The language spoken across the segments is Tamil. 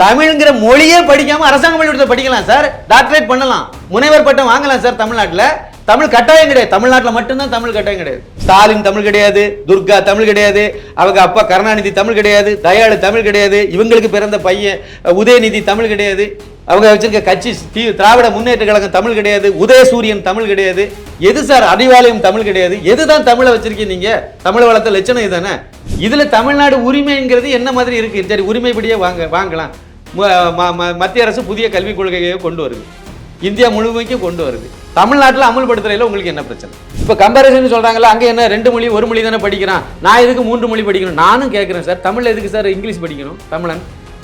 தமிழ்ங்கிற மொழியே படிக்காம அரசாங்க பள்ளிக்கூடத்தில் படிக்கலாம் சார். டாக்டரேட் பண்ணலாம். முனைவர் பட்டம் வாங்கலாம் சார் தமிழ்நாட்டில். தமிழ் கட்டாயம் கிடையாது. தமிழ்நாட்டில் மட்டும்தான் தமிழ் கட்டாயம் கிடையாது. ஸ்டாலின் தமிழ் கிடையாது துர்கா தமிழ் கிடையாது அவங்க அப்பா கருணாநிதி தமிழ் கிடையாது தயாளு தமிழ் கிடையாது இவங்களுக்கு பிறந்த பையன் உதயநிதி தமிழ் கிடையாது. அவங்க வச்சிருக்க கட்சி திராவிட முன்னேற்ற கழகம் தமிழ் கிடையாது உதயசூரியன் தமிழ் கிடையாது. எது சார் அறிவாலயம் தமிழ் கிடையாது? எதுதான் தமிழை வச்சிருக்கீங்க நீங்க? தமிழ் வளர்த்த லட்சணம் இதுதானே இதுல தமிழ்நாடு உரிமைங்கிறது என்ன மாதிரி இருக்கு? சரி உரிமைப்படியே வாங்க வாங்கலாம். ம- மத்திய அரசு புதிய கல்விக் கொள்கையை கொண்டு வருது. இந்தியா முழுமைக்கும் கொண்டு வருது. தமிழ்நாட்டில் அமல்படுத்துறதுல உங்களுக்கு என்ன பிரச்சனை? இப்போ கம்பேரிசன் சொல்கிறாங்களா அங்கே என்ன ரெண்டு மொழி ஒரு மொழி தானே படிக்கிறான். நான் எதுக்கு மூன்று மொழி படிக்கணும்? நானும் கேட்குறேன் சார். தமிழ் எதுக்கு சார் இங்கிலீஷ் படிக்கணும்? தமிழன்.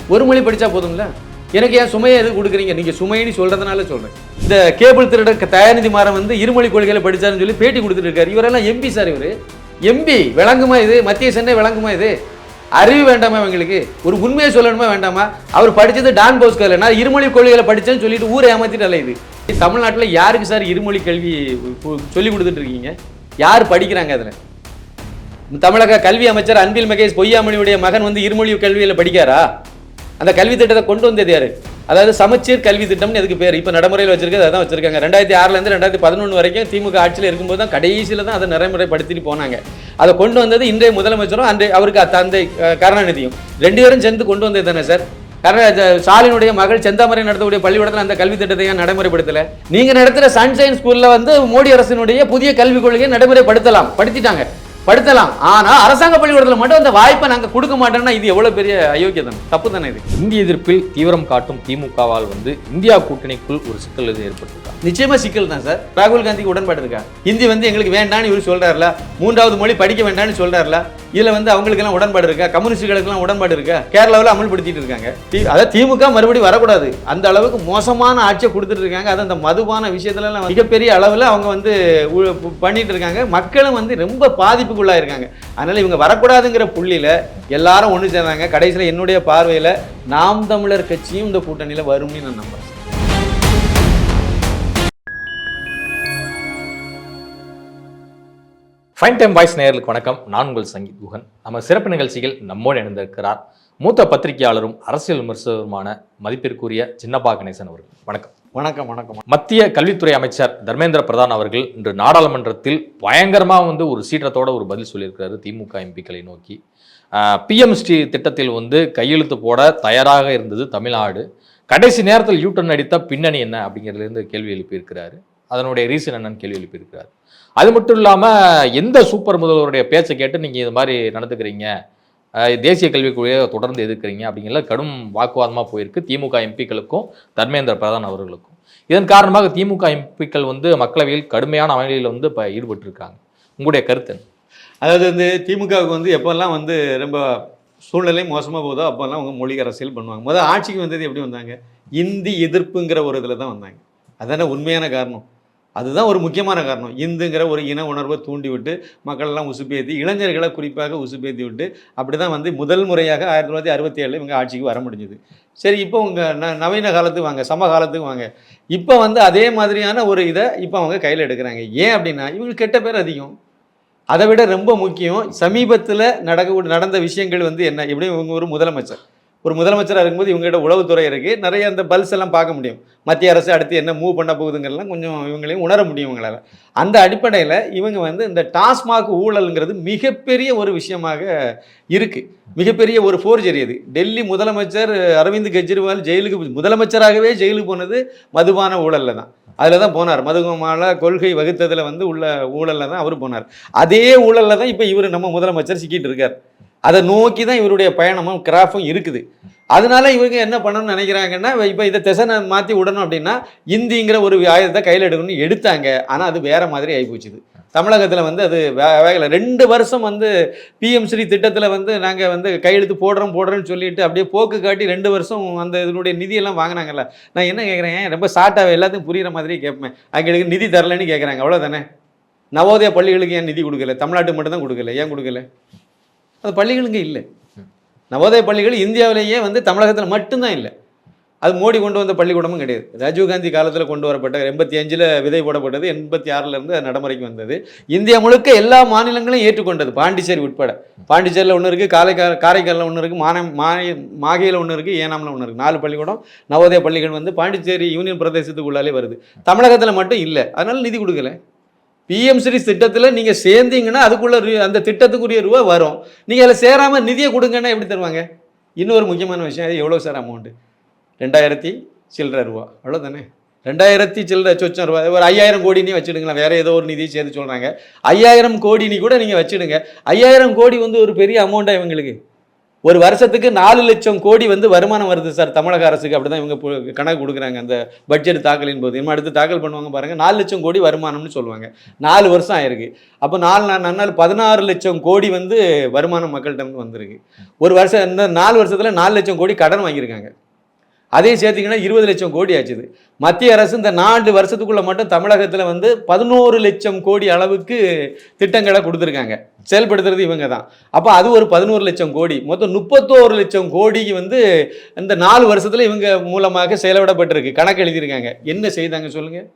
ஒரு மொழி படித்தா போதும்ல? எனக்கு ஏன் சுமையை எதுக்கு கொடுக்குறீங்க? நீங்கள் சுமைன்னு சொல்கிறதுனால சொல்கிறேன் இந்த கேபிள் திருட க- தயாநிதி மாறன் வந்து இருமொழி கொள்கையில் படித்தாருன்னு சொல்லி பேட்டி கொடுத்துட்டு இருக்காரு இவரெல்லாம் எம்பி சார் இவரு. எம்பி விளங்குமா இது? மத்திய சென்னை விளங்குமா இது? அறிவு வேண்டாமா இவங்களுக்கு? ஒரு உண்மையை சொல்லணுமா வேண்டாமா? அவர் படித்தது டான் போஸ்கோல இல்லைன்னா இருமொழி கொள்கையில் படிச்சேன்னு சொல்லிட்டு ஊரை ஏமாற்றிட்டு அலையுது தமிழ்நாட்டில் யாருக்கு சார் இருமொழி கல்வி சொல்லி கொடுத்துட்டு இருக்கீங்க? யார் படிக்கிறாங்க அதில்? தமிழக கல்வி அமைச்சர் அன்பில் மகேஷ் பொய்யாமொழியுடைய மகன் வந்து இருமொழி கல்வியில் படிக்காரா? அந்த கல்வி திட்டத்தை கொண்டு வந்தது யாரு? அதாவது சமச்சீர் கல்வி திட்டம்னு எதுக்கு பேர்? இப்போ நடைமுறையில் வச்சிருக்கிறது அதான் வச்சிருக்காங்க. ரெண்டாயிரத்தி ஆறுலேருந்து ரெண்டாயிரத்தி பதினொன்று வரைக்கும் திமுக ஆட்சியில் இருக்கும்போது தான் கடைசியில் தான் அதை நடைமுறைப்படுத்திட்டு போனாங்க. அதை கொண்டு வந்தது இன்றைய முதலமைச்சரும் அன்றைய அவருக்கு தந்தை கருணாநிதியும். ரெண்டு பேரும் சேர்ந்து கொண்டு வந்தது தானே சார்? கருணா ஸ்டாலினுடைய மகள் செந்தாமரை நடத்தக்கூடிய பள்ளிக்கூடத்தில் அந்த கல்வி திட்டத்தை ஏன் நடைமுறைப்படுத்தலை? நீங்கள் நடத்துகிற சன்ஷைன் ஸ்கூல்ல வந்து மோடி அரசினுடைய புதிய கல்விக் கொள்கையை நடைமுறைப்படுத்தலாம். படுத்திட்டாங்க படுத்தலாம். ஆனா அரசாங்க பள்ளிக்கூடத்தில் மட்டும் அந்த வாய்ப்பை நாங்க கொடுக்க மாட்டோம்னா இது எவ்வளவு பெரிய அயோக்கியதனம் தப்பு தானே இது? இந்திய எதிர்ப்பில் தீவிரம் காட்டும் திமுகவால் வந்து இந்தியா கூட்டணிக்குள் ஒரு சிக்கல் எதுவும் ஏற்பட்டிருக்கா? நிச்சயமா சிக்கல் தான் சார். ராகுல் காந்திக்கு உடன்பாடு இருக்கா? ஹிந்தி வந்து எங்களுக்கு வேண்டாம்னு இவர் சொல்றாருல. மூன்றாவது மொழி படிக்க வேண்டாம்னு சொல்றாருல. இதுல வந்து அவங்களுக்கு எல்லாம் உடன்பாடு இருக்கா? கம்யூனிஸ்டுகளுக்கு எல்லாம் உடன்பாடு இருக்கா? கேரளாவில் அமல்படுத்திட்டு இருக்காங்க. அதாவது திமுக மறுபடியும் வரக்கூடாது. அந்த அளவுக்கு மோசமான ஆட்சியை கொடுத்துட்டு இருக்காங்க. அது அந்த மதுபான விஷயத்துல எல்லாம் மிகப்பெரிய அளவில் அவங்க வந்து பண்ணிட்டு இருக்காங்க. மக்களும் வந்து ரொம்ப பாதிப்புக்குள்ளா இருக்காங்க. அதனால இவங்க வரக்கூடாதுங்கிற புள்ளியில எல்லாரும் ஒன்று சேர்ந்தாங்க கடைசியில் என்னுடைய பார்வையில நாம் தமிழர் கட்சியும் இந்த கூட்டணியில வரும்னு நான் நம்புறேன். ஃபைன் டைம் வாய்ஸ் நேயர்களுக்கு வணக்கம். நான் உங்கள் சங்கீத் குஹன் நம்ம சிறப்பு நிகழ்ச்சியில் நம்மோடு இணைந்திருக்கிறார் மூத்த பத்திரிகையாளரும் அரசியல் விமர்சகருமான மதிப்பிற்குரிய சின்னப்பா கணேசன் அவர்கள். வணக்கம். வணக்கம் வணக்கம் மத்திய கல்வித்துறை அமைச்சர் தர்மேந்திர பிரதான் அவர்கள் இன்று நாடாளுமன்றத்தில் பயங்கரமாக வந்து ஒரு சீற்றத்தோட ஒரு பதில் சொல்லியிருக்கிறாரு திமுக எம்பிக்களை நோக்கி. பிஎம்ஸ்டி திட்டத்தில் வந்து கையெழுத்து போட தயாராக இருந்தது தமிழ்நாடு. கடைசி நேரத்தில் யூட்டன் அடித்த பின்னணி என்ன அப்படிங்கிறதுலேருந்து கேள்வி எழுப்பியிருக்கிறாரு. அதனுடைய ரீசன் என்னன்னு கேள்வி எழுப்பியிருக்கிறார். அது மட்டும் இல்லாமல் எந்த சூப்பர் முதல்வருடைய பேச்சை கேட்டு நீங்கள் இது மாதிரி நடந்துக்கிறீங்க? தேசிய கல்விக் தொடர்ந்து எதிர்க்கிறீங்க அப்படிங்கிற கடும் வாக்குவாதமாக போயிருக்கு. திமுக எம்பிக்களுக்கும் தர்மேந்திர பிரதான் அவர்களுக்கும். இதன் காரணமாக திமுக எம்பிக்கள் வந்து மக்களவையில் கடுமையான அமளியில் வந்து இப்போ ஈடுபட்டிருக்காங்க. உங்களுடைய கருத்து அதாவது வந்து திமுகவுக்கு வந்து எப்போல்லாம் வந்து ரொம்ப சூழ்நிலை மோசமாக போதோ அப்போல்லாம் அவங்க மொழி அரசியல் பண்ணுவாங்க. முதல் ஆட்சிக்கு வந்தது எப்படி வந்தாங்க? இந்தி எதிர்ப்புங்கிற ஒரு இதில் தான் வந்தாங்க. அதான உண்மையான காரணம். அதுதான் ஒரு முக்கியமான காரணம். இந்துங்கிற ஒரு இன உணர்வை தூண்டி விட்டு மக்களெல்லாம் உசுப்பேத்தி இளைஞர்களை குறிப்பாக உசுப்பேத்தி விட்டு அப்படி தான் வந்து முதல் முறையாக ஆயிரத்தி தொள்ளாயிரத்தி அறுபத்தி ஏழில் இவங்க ஆட்சிக்கு வர முடிஞ்சுது. சரி இப்போ உங்கள் ந நவீன காலத்துக்கு வாங்க சம காலத்துக்கு வாங்க. இப்போ வந்து அதே மாதிரியான ஒரு இதை இப்போ அவங்க கையில் எடுக்கிறாங்க. ஏன் அப்படின்னா இவங்களுக்கு கெட்ட பேர் அதிகம். அதை விட ரொம்ப முக்கியம் சமீபத்தில் நடக்க நடந்த விஷயங்கள் வந்து என்ன? எப்படி இவங்க ஒரு முதலமைச்சர். ஒரு முதலமைச்சராக இருக்கும்போது இவங்ககிட்ட உளவுத்துறை இருக்குது நிறைய அந்த பல்ஸ் எல்லாம் பார்க்க முடியும். மத்திய அரசு அடுத்து என்ன மூவ் பண்ண போகுதுங்கிறலாம் கொஞ்சம் இவங்களையும் உணர முடியும் இவங்களால. அந்த அடிப்படையில் இவங்க வந்து இந்த டாஸ்மாக் ஊழல்ங்கிறது மிகப்பெரிய ஒரு விஷயமாக இருக்குது மிகப்பெரிய ஒரு ஃபோர்ஜரி அது. டெல்லி முதலமைச்சர் அரவிந்த் கெஜ்ரிவால் ஜெயிலுக்கு முதலமைச்சராகவே ஜெயிலுக்கு போனது மதுபான ஊழலில் தான். அதில் தான் போனார். மதுபான கொள்கை வகுத்ததில் வந்து உள்ள ஊழலில் தான் அவர் போனார். அதே ஊழலில் தான் இப்போ இவர் நம்ம முதலமைச்சர் சிக்கிட்டு இருக்கார். அதை நோக்கி தான் இவருடைய பயணமும் கிராஃபும் இருக்குது. அதனால இவங்க என்ன பண்ணணும்னு நினைக்கிறாங்கன்னா இப்போ இதை திசை மாற்றி விடணும் அப்படின்னா இந்திங்கிற ஒரு ஆயுதத்தை கையில் எடுக்கணும்னு எடுத்தாங்க. ஆனால் அது வேற மாதிரி ஆகிப்போச்சுது தமிழகத்தில் வந்து அது வே வேகலை. ரெண்டு வருஷம் வந்து பிஎம் ஸ்ரீ திட்டத்தில் வந்து நாங்கள் வந்து கையெழுத்து போடுறோம் போடுறோம்னு சொல்லிட்டு அப்படியே போக்கு காட்டி ரெண்டு வருஷம் அந்த இதனுடைய நிதியெல்லாம் வாங்கினாங்கல்ல. நான் என்ன கேட்குறேன் ரொம்ப ஷார்ட்டாக எல்லாத்துக்கும் புரிகிற மாதிரி கேட்பேன் அங்களுக்கு நிதி தரலன்னு கேட்குறாங்க அவ்வளோதானே நவோதய பள்ளிகளுக்கு ஏன் நிதி கொடுக்கல? தமிழ்நாட்டுக்கு மட்டும் தான் கொடுக்கல. ஏன் கொடுக்கல? அது பள்ளிகளுங்க இல்லை. நவோதய பள்ளிகள் இந்தியாவிலேயே வந்து தமிழகத்தில் மட்டும்தான் இல்லை. அது மோடி கொண்டு வந்த பள்ளிக்கூடமும் கிடையாது. ராஜீவ்காந்தி காலத்தில் கொண்டு வரப்பட்ட எண்பத்தி அஞ்சில் விதை போடப்பட்டது எண்பத்தி ஆறிலிருந்து அது நடைமுறைக்கு வந்தது. இந்தியா முழுக்க எல்லா மாநிலங்களும் ஏற்றுக்கொண்டது பாண்டிச்சேரி உட்பட. பாண்டிச்சேரியில் ஒன்று இருக்குது காரைக்கால் காரைக்காலில் ஒன்று இருக்குது மானம் மாய மாகையில் ஒன்று இருக்குது ஏனாமில் ஒன்று இருக்குது நாலு பள்ளிக்கூடம் நவோதய பள்ளிகள் வந்து பாண்டிச்சேரி யூனியன் பிரதேசத்துக்குள்ளாலே வருது. தமிழகத்தில் மட்டும் இல்லை. அதனால நிதி கொடுக்கல. பிஎம் திட்டத்தில் நீங்கள் சேர்ந்தீங்கன்னா அதுக்குள்ளே அந்த திட்டத்துக்குரிய ரூபா வரும். நீங்கள் அதில் சேராமல் நிதியை கொடுங்கன்னா எப்படி தருவாங்க? இன்னொரு முக்கியமான விஷயம் அது எவ்வளோ சார் அமௌண்ட்டு ரெண்டாயிரத்தி சில்லற ரூபா. அவ்வளோ தானே ரெண்டாயிரத்தி சில்லற சொச்சம் ரூபா. ஒரு ஐயாயிரம் கோடினே வச்சுடுங்களேன். வேறு ஏதோ ஒரு நிதி சேர்த்து சொல்கிறாங்க ஐயாயிரம் கோடினி கூட நீங்கள் வச்சுடுங்க. ஐயாயிரம் கோடி வந்து ஒரு பெரிய அமௌண்ட்டாக இவங்களுக்கு? ஒரு வருஷத்துக்கு நாலு லட்சம் கோடி வந்து வருமானம் வருது சார் தமிழக அரசுக்கு. அப்படி தான் இவங்க கணக்கு கொடுக்குறாங்க. அந்த பட்ஜெட் தாக்கலின் போது. இன்னும் அடுத்து தாக்கல் பண்ணுவாங்க பாருங்க. நாலு லட்சம் கோடி வருமானம்னு சொல்லுவாங்க. நாலு வருஷம் ஆயிருக்கு. அப்போ நாலு நா- பதினாறு லட்சம் கோடி வந்து வருமானம் மக்கள்கிட்ட வந்திருக்கு. ஒரு வருஷம் இந்த நாலு வருஷத்துல நாலு லட்சம் கோடி கடன் வாங்கியிருக்காங்க. அதையும் சேர்த்திங்கன்னா இருபது லட்சம் கோடி ஆச்சுது. மத்திய அரசு இந்த நாலு வருஷத்துக்குள்ளே மட்டும் தமிழகத்தில் வந்து பதினோரு லட்சம் கோடி அளவுக்கு திட்டங்களை கொடுத்துருக்காங்க. செயல்படுத்துறது இவங்க தான் அப்போ அது ஒரு பதினோரு லட்சம் கோடி. மொத்தம் முப்பத்தோரு லட்சம் கோடிக்கு வந்து இந்த நாலு வருஷத்தில் இவங்க மூலமாக செயல்படப்பட்டிருக்கு. கணக்கு எழுதியிருக்காங்க. என்ன செய்தாங்க சொல்லுங்கள்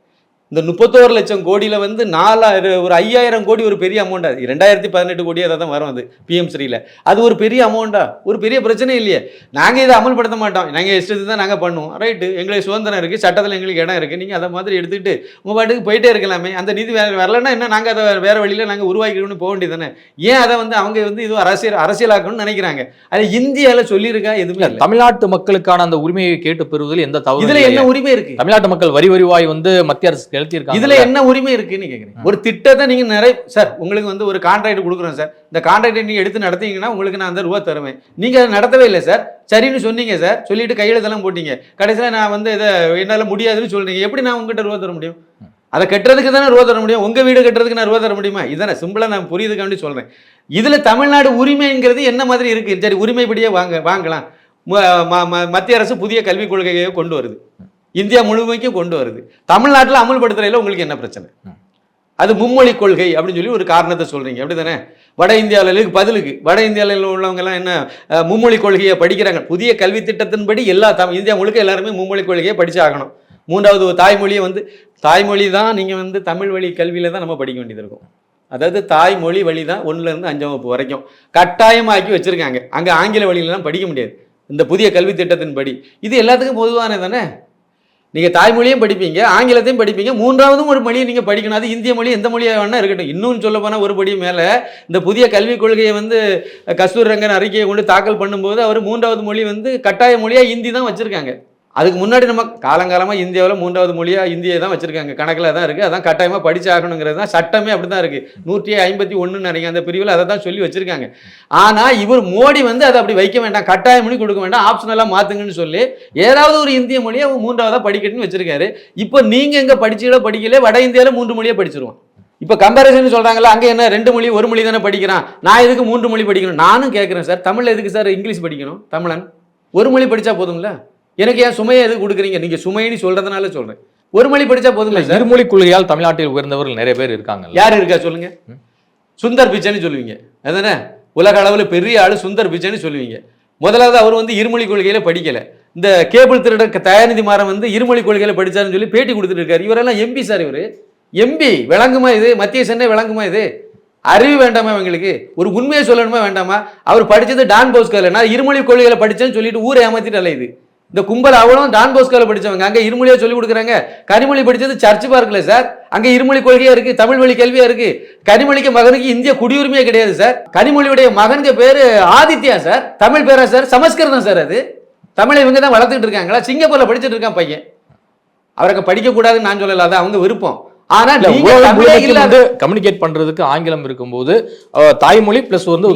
இந்த முப்பத்தோரு லட்சம் கோடியில் வந்து நாலாயிரம் ஒரு ஐயாயிரம் கோடி ஒரு பெரிய அமௌண்டா ரெண்டாயிரத்தி பதினெட்டு கோடி அதை தான் வரும் அது பிஎம் ஸ்ரீல அது ஒரு பெரிய அமௌண்டா ஒரு பெரிய பிரச்சனை இல்லையே. நாங்கள் இதை அமல்படுத்த மாட்டோம். நாங்கள் இஷ்டத்துக்கு தான் நாங்கள் பண்ணுவோம். ரைட்டு எங்களுக்கு சுதந்திரம் இருக்குது சட்டத்தில் எங்களுக்கு இடம் இருக்குது நீங்கள் அதை மாதிரி எடுத்துக்கிட்டு உங்கள் பாட்டுக்கு போயிட்டே இருக்கலாமே. அந்த நிதி வேற வரலன்னா என்ன? நாங்கள் அதை வேற வழியில் நாங்கள் உருவாக்கிக்கணும்னு போக வேண்டியதானே ஏன் அதை வந்து அவங்க வந்து இது அரசியல் அரசியலாக்கணும்னு நினைக்கிறாங்க? அது இந்தியாவில் சொல்லியிருக்கா? எதுவுமே தமிழ்நாட்டு மக்களுக்கான அந்த உரிமையை கேட்டு பெறுவதில் எந்த தவறு இதுல என்ன உரிமை இருக்கு? தமிழ்நாட்டு மக்கள் வரி வருவாய் வந்து மத்திய அரசு செலுத்தியிருக்காங்க. இதுல என்ன உரிமை இருக்குன்னு கேக்குறேன் ஒரு திட்டத்தை நீங்க நிறைய சார் உங்களுக்கு வந்து ஒரு கான்ட்ராக்ட் கொடுக்குறோம் சார். இந்த கான்ட்ராக்டை நீங்க எடுத்து நடத்தீங்கன்னா உங்களுக்கு நான் அந்த ரூபா தருவேன். நீங்க அதை நடத்தவே இல்லை சார். சரின்னு சொன்னீங்க சார். சொல்லிட்டு கையெழுத்தெல்லாம் போட்டீங்க. கடைசியில நான் வந்து இதை என்னால முடியாதுன்னு சொல்றீங்க. எப்படி நான் உங்ககிட்ட ரூபா தர முடியும்? அதை கட்டுறதுக்கு தானே ரூபா தர முடியும்? உங்க வீடு கட்டுறதுக்கு நான் ரூபா தர முடியுமா? இதானே சிம்பிளா நான் புரியுதுக்காண்டி சொல்றேன். இதுல தமிழ்நாடு உரிமைங்கிறது என்ன மாதிரி இருக்கு? சரி உரிமைப்படியே வாங்க வாங்கலாம். மத்திய அரசு புதிய கல்விக் கொள்கையை கொண்டு வருது. இந்தியா முழுமைக்கும் கொண்டு வருது. தமிழ்நாட்டில் அமல்படுத்துறையில் உங்களுக்கு என்ன பிரச்சனை? அது மும்மொழி கொள்கை அப்படின்னு சொல்லி ஒரு காரணத்தை சொல்றீங்க. அப்படிதானே? வட இந்தியாவிலுக்கு பதிலுக்கு. வட இந்தியாவில் உள்ளவங்க எல்லாம் என்ன மும்மொழி கொள்கையை படிக்கிறாங்க. புதிய கல்வி திட்டத்தின்படி எல்லா தம் இந்தியா முழுக்க எல்லாருமே மும்மொழி கொள்கையை படிச்சு ஆகணும். மூன்றாவது ஒரு தாய்மொழியை வந்து தாய்மொழி தான் நீங்கள் வந்து தமிழ் வழி கல்வியில் தான் நம்ம படிக்க வேண்டியது இருக்கும். அதாவது தாய்மொழி வழி தான் ஒன்றுலேருந்து அஞ்சாம் வகுப்பு வரைக்கும். கட்டாயமாக்கி வச்சுருக்காங்க. அங்கே ஆங்கில வழியிலலாம் படிக்க முடியாது. இந்த புதிய கல்வி திட்டத்தின்படி. இது எல்லாத்துக்கும் பொதுவானது தானே? நீங்கள் தாய்மொழியும் படிப்பீங்க ஆங்கிலத்தையும் படிப்பீங்க மூன்றாவதும் ஒரு மொழியை நீங்கள் படிக்கணும். அது இந்திய மொழி எந்த மொழியாக வேணால் இருக்கட்டும். இன்னும் சொல்ல போனால் ஒரு படி மேலே இந்த புதிய கல்விக் கொள்கையை வந்து கஸ்தூர் ரங்கன் அறிக்கையை கொண்டு தாக்கல் பண்ணும்போது அவர் மூன்றாவது மொழி வந்து கட்டாய மொழியாக ஹிந்தி தான் வச்சுருக்காங்க. அதுக்கு முன்னாடி நம்ம காலங்காலமாக இந்தியாவில் மூன்றாவது மொழியாக இந்தியை தான் வச்சுருக்காங்க. கணக்கில் தான் இருக்குது அதான் கட்டாயமாக படிச்சாகணுங்கிறது தான் சட்டமே அப்படி தான் இருக்குது நூற்றி ஐம்பத்தி ஒன்றுன்னு நினைக்கிற அந்த பிரிவில் அதை தான் சொல்லி வச்சுருக்காங்க. ஆனால் இவர் மோடி வந்து அதை அப்படி வைக்க வேண்டாம். கட்டாய மொழி கொடுக்க வேண்டாம். ஆப்ஷனலாக மாற்றுங்கன்னு சொல்லி ஏதாவது ஒரு இந்திய மொழியை அவங்க மூன்றாவதாக படிக்கட்டுன்னு வச்சுருக்காரு. இப்போ நீங்கள் எங்கே படிச்சீங்களோ படிக்கல வட இந்தியாவில் மூன்று மொழியை படிச்சிருவோம். இப்போ கம்பேரிசன் சொல்கிறாங்களா அங்கே என்ன ரெண்டு மொழி ஒரு மொழி தானே படிக்கிறான். நான் எதுக்கு மூன்று மொழி படிக்கணும்? நானும் கேட்குறேன் சார். தமிழில் எதுக்கு சார் இங்கிலீஷ் படிக்கணும்? தமிழன். ஒரு மொழி படித்தா போதும்ல? எனக்கு ஏன் சுமையை எதுக்கு கொடுக்குறீங்க? நீங்கள் சுமைன்னு சொல்கிறதுனால சொல்கிறேன் ஒரு மொழி படித்தா போதுங்களா சார்? இருமொழி கொள்கையால் தமிழ்நாட்டில் உயர்ந்தவர்கள் நிறைய பேர் இருக்காங்கல்ல யார் இருக்கா சொல்லுங்க? சுந்தர் பிச்சைன்னு சொல்லுவீங்க. அதானே? உலக அளவில் பெரிய ஆளு சுந்தர் பிச்சைன்னு சொல்லுவீங்க. முதலாவது அவர் வந்து இருமொழி கொள்கையில படிக்கல. இந்த கேபிள் திருட தயாநிதி மாறன் வந்து இருமொழி கொள்கையில படிச்சாருன்னு சொல்லி பேட்டி கொடுத்துட்டு இருக்காரு. இவரெல்லாம் எம்பி சார் இவரு. எம்பி விளங்குமா இது? மத்திய சென்னை விளங்குமா இது? அறிவு வேண்டாமா இவங்களுக்கு? ஒரு உண்மையை சொல்லணுமா வேண்டாமா? அவர் படிச்சது டான் போஸ்கோல நான் இருமொழி கொள்கையில படிச்சேன்னு சொல்லிட்டு ஊரை ஏமாத்திட்டு அலையுது இந்த கும்பல் அவ்வளோ டான் போஸ்கோல படிச்சவங்க. அங்க இருமொழியா சொல்லி கொடுக்குறாங்க. கனிமொழி படிச்சது சர்ச் பார்க்கல சார். அங்க இருமொழி கொள்கையா இருக்கு தமிழ் வழி கல்வியா இருக்கு. கனிமொழிக்கு மகனுக்கு இந்திய குடியுரிமையே கிடையாது சார். கனிமொழியுடைய மகனுக்கு பேரு ஆதித்யா சார். தமிழ் பேரா சார்? சமஸ்கிருதம் சார் அது. தமிழை இவங்க தான் வளர்த்துட்டு இருக்காங்களா? சிங்கப்பூர்ல படிச்சுட்டு இருக்கான் பையன். அவருக்கு படிக்க கூடாதுன்னு நான் சொல்லல அதான் அவங்க விருப்பம். ஆனா வந்து கம்யூனிகேட் பண்றதுக்கு ஆங்கிலம் இருக்கும்போது தாய்மொழி பிளஸ் வந்து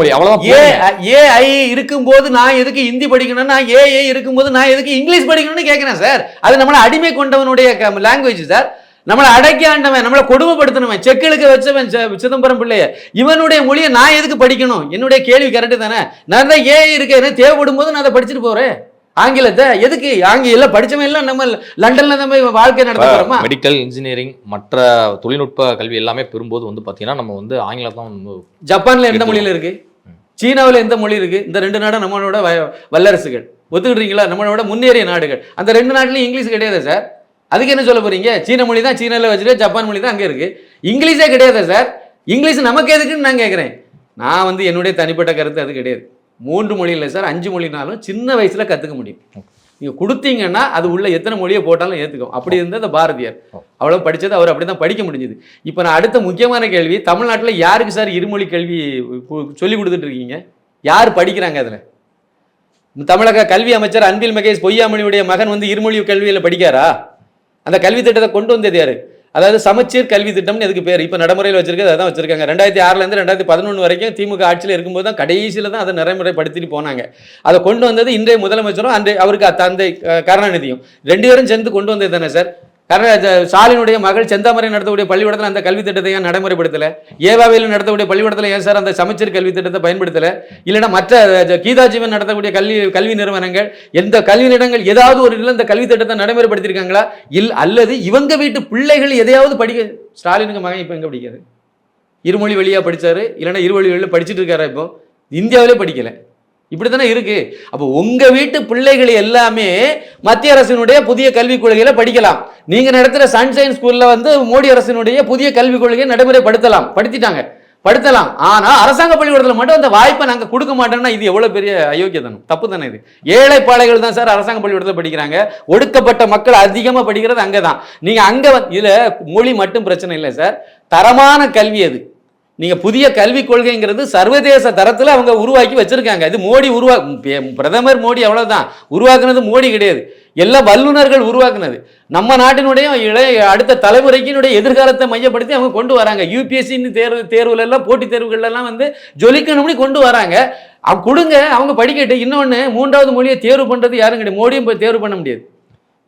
மொழி. அவ்வளவுதான். ஏஐ இருக்கும்போது நான் எதுக்கு ஹிந்தி படிக்கணும் நான் ஏஐ இருக்கும்போது நான் எதுக்கு இங்கிலீஷ் படிக்கணும்னு கேட்கிறேன் சார். அது நம்மளை அடிமை கொண்டவனுடைய லாங்குவேஜ் சார். நம்மளை அடக்கி ஆண்டவன் நம்மளை கொடுமைப்படுத்தினவன் செக்கிழுக்க வச்சவன் சிதம்பரம் பிள்ளைய. இவனுடைய மொழியை நான் எதுக்கு படிக்கணும்? என்னுடைய கேள்வி கரெக்டு தானே. நான் தான் ஏஐ இருக்கேன் தேவைப்படும் போது நான் அதை படிச்சுட்டு போறேன். ஆங்கிலத்தை எதுக்கு? ஆங்கிலம் படிச்சவன் எல்லாம் நம்ம லண்டன்ல போய் வாழ்க்கை நடத்த போறோமா? மெடிக்கல் இன்ஜினியரிங் மற்ற தொழில்நுட்ப கல்வி எல்லாமே பெறும்போது வந்து பாத்தீங்கன்னா நம்ம வந்து ஆங்கிலம் தான் வந்து ஜப்பான்ல எந்த மொழியில இருக்கு? சீனாவில் எந்த மொழி இருக்கு? இந்த ரெண்டு நாடும் நம்மளோட வல்லரசுகள். ஒத்துக்கிட்டீங்களா? நம்மளோட முன்னேறிய நாடுகள். அந்த ரெண்டு நாட்டிலையும் இங்கிலீஷ் கிடையாது சார்? அதுக்கு என்ன சொல்ல போறீங்க? சீன மொழி தான் சீனால வச்சுட்டு ஜப்பான் மொழி தான் அங்கே இருக்கு. இங்கிலீஷே கிடையாது சார்? இங்கிலீஷ் நமக்கு எதுக்குன்னு நான் கேட்குறேன் நான் வந்து என்னுடைய தனிப்பட்ட கருத்து அது கிடையாது. மூன்று மொழி இல்லை சார் அஞ்சு மொழினாலும் சின்ன வயசுல கற்றுக்க முடியும். நீங்க கொடுத்தீங்கன்னா அது உள்ள எத்தனை மொழியை போட்டாலும் ஏற்றுக்கும் அப்படி இருந்தது பாரதியார். அவ்வளோ படிச்சது அவர் அப்படி தான் படிக்க முடிஞ்சது. இப்போ நான் அடுத்த முக்கியமான கேள்வி தமிழ்நாட்டில் யாருக்கு சார் இருமொழி கல்வி சொல்லி கொடுத்துட்டு இருக்கீங்க? யார் படிக்கிறாங்க அதில்? தமிழக கல்வி அமைச்சர் அன்பில் மகேஷ் பொய்யாமொழியுடைய மகன் வந்து இருமொழி கல்வியில் படிக்காரா? அந்த கல்வி திட்டத்தை கொண்டு வந்தது யாரு? அதாவது சமச்சீர் கல்வி திட்டம்னு எதுக்கு பேர்? இப்போ நடைமுறையில் வச்சிருக்கிறது அதான் வச்சிருக்காங்க. ரெண்டாயிரத்தி ஆறுலேருந்து ரெண்டாயிரத்தி பதினொன்று வரைக்கும் திமுக ஆட்சியில் இருக்கும்போது தான் கடைசியில் தான் அதை நடைமுறைப்படுத்திட்டு போனாங்க. அதை கொண்டு வந்தது இன்றைய முதலமைச்சரும் அன்றைய அவருக்கு தந்தை கருணாநிதியும். ரெண்டு பேரும் சேர்ந்து கொண்டு வந்தது தானே சார்? கருணா ஸ்டாலினுடைய மகள் செந்தாமரை நடத்தக்கூடிய பள்ளிக்கூடத்தில் அந்த கல்வி திட்டத்தை ஏன் நடைமுறைப்படுத்தலை? ஏவாவில் நடத்தக்கூடிய பள்ளிக்கூடத்தில் ஏன் சார் அந்த சமச்சீர் கல்வி திட்டத்தை பயன்படுத்தலை? இல்லைன்னா மற்ற கீதாஜீவன் நடத்தக்கூடிய கல்வி கல்வி நிறுவனங்கள் எந்த கல்வி நிறுவனங்கள் ஏதாவது ஒரு இதில் இந்த கல்வி திட்டத்தை நடைமுறைப்படுத்தியிருக்காங்களா? இல் அல்லது இவங்க வீட்டு பிள்ளைகள் எதையாவது படிக்க ஸ்டாலினுக்கு மகன் இப்போ எங்கே படிக்காது இருமொழி வழியாக படித்தார் இல்லைன்னா இருமொழி வழியில் படிச்சுட்டு இருக்காரா இப்போ? இந்தியாவிலே படிக்கலை. இப்படி தானே இருக்கு. அப்போ உங்க வீட்டு பிள்ளைகள் எல்லாமே மத்திய அரசினுடைய புதிய கல்விக் கொள்கையில படிக்கலாம். நீங்க நடத்துற சன்ஷைன் ஸ்கூல்ல வந்து மோடி அரசினுடைய புதிய கல்விக் கொள்கையை நடைமுறைப்படுத்தலாம். படுத்திட்டாங்க படுத்தலாம். ஆனா அரசாங்க பள்ளிக்கூடத்தில் மட்டும் அந்த வாய்ப்பை நாங்க கொடுக்க மாட்டோம்னா இது எவ்வளவு பெரிய அயோக்கியதனம்? தப்பு தானே இது? ஏழை பாளைகள் தான் சார் அரசாங்க பள்ளிக்கூடத்தில் படிக்கிறாங்க. ஒடுக்கப்பட்ட மக்கள் அதிகமா படிக்கிறது அங்கதான். நீங்க அங்க அங்கே இதுல மொழி மட்டும் பிரச்சனை இல்லை சார். தரமான கல்வி அது. நீங்க புதிய கல்விக் கொள்கைங்கிறது சர்வதேச தரத்தில் அவங்க உருவாக்கி வச்சிருக்காங்க. இது மோடி உருவா பிரதமர் மோடி அவ்வளவுதான். உருவாக்குனது மோடி கிடையாது. எல்லா வல்லுநர்கள் உருவாக்குனது. நம்ம நாட்டினுடைய இளைய அடுத்த தலைமுறைக்கினுடைய எதிர்காலத்தை மையப்படுத்தி அவங்க கொண்டு வராங்க. யூபிஎஸ்சின்னு தேர்வு தேர்வுல எல்லாம் போட்டித் தேர்வுகள்ல எல்லாம் வந்து ஜொலிக்கணும்னு கொண்டு வராங்க. அவங்க கொடுங்க. அவங்க படிக்கட்டு. இன்னொன்னு மூன்றாவது மொழியை தேர்வு பண்றது யாரும் கிடையாது மோடியும் போய் தேர்வு பண்ண முடியாது.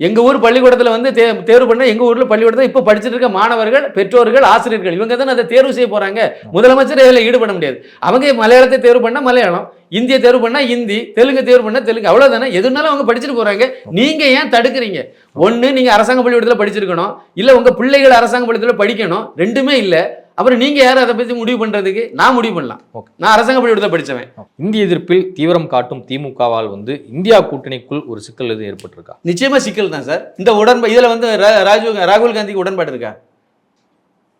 எங்கள் ஊர் பள்ளிக்கூடத்தில் வந்து தே தேர்வு பண்ண எங்கள் ஊரில் பள்ளிக்கூடத்தில் இப்போ படிச்சுட்டு இருக்க மாணவர்கள் பெற்றோர்கள் ஆசிரியர்கள் இவங்க தானே அதை தேர்வு செய்ய போகிறாங்க முதலமைச்சர் இதில் ஈடுபட முடியாது. அவங்க மலையாளத்தை தேர்வு பண்ணால் மலையாளம் இந்திய தேர்வு பண்ணால் இந்தி தெலுங்கு தேர்வு பண்ணால் தெலுங்கு அவ்வளோதானே எதுனாலும் அவங்க படிச்சுட்டு போகிறாங்க நீங்கள் ஏன் தடுக்கிறீங்க? ஒன்று நீங்கள் அரசாங்க பள்ளிக்கூடத்தில் படிச்சிருக்கணும். இல்லை உங்கள் பிள்ளைகள் அரசாங்க பள்ளிக்கூடத்தில் படிக்கணும். ரெண்டுமே இல்லை. அப்புறம் நீங்க யார் அதை பத்தி முடிவு பண்றதுக்கு? நான் முடிவு பண்ணலாம். Okay. நான் அரசாங்க பள்ளிக்கூடத்துல படிச்சவன். இந்திய எதிர்ப்பில் தீவிரம் காட்டும் திமுகவால் வந்து இந்தியா கூட்டணிக்குள் ஒரு சிக்கல் எதுவும் ஏற்பட்டிருக்கா? நிச்சயமா சிக்கல் தான் சார். இந்த உடன்பா இதுல வந்து ராஜீவ் ராகுல் காந்திக்கு உடன்பாடு இருக்கா?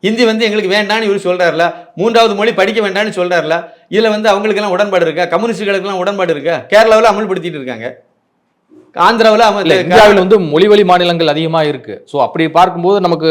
ஹிந்தி வந்து எங்களுக்கு வேண்டாம்னு இவர் சொல்றாருல. மூன்றாவது மொழி படிக்க வேண்டாம்னு சொல்றாருல. இதுல வந்து அவங்களுக்கெல்லாம் உடன்பாடு இருக்கா? கம்யூனிஸ்டுகளுக்கெல்லாம் உடன்பாடு இருக்கா? கேரளாவில் அமல்படுத்திட்டு இருக்காங்க. ஆந்திராவில் இந்தியாவில் வந்து மொழிவழி மாநிலங்கள் அதிகமா இருக்கு. சோ அப்படி பார்க்கும்போது நமக்கு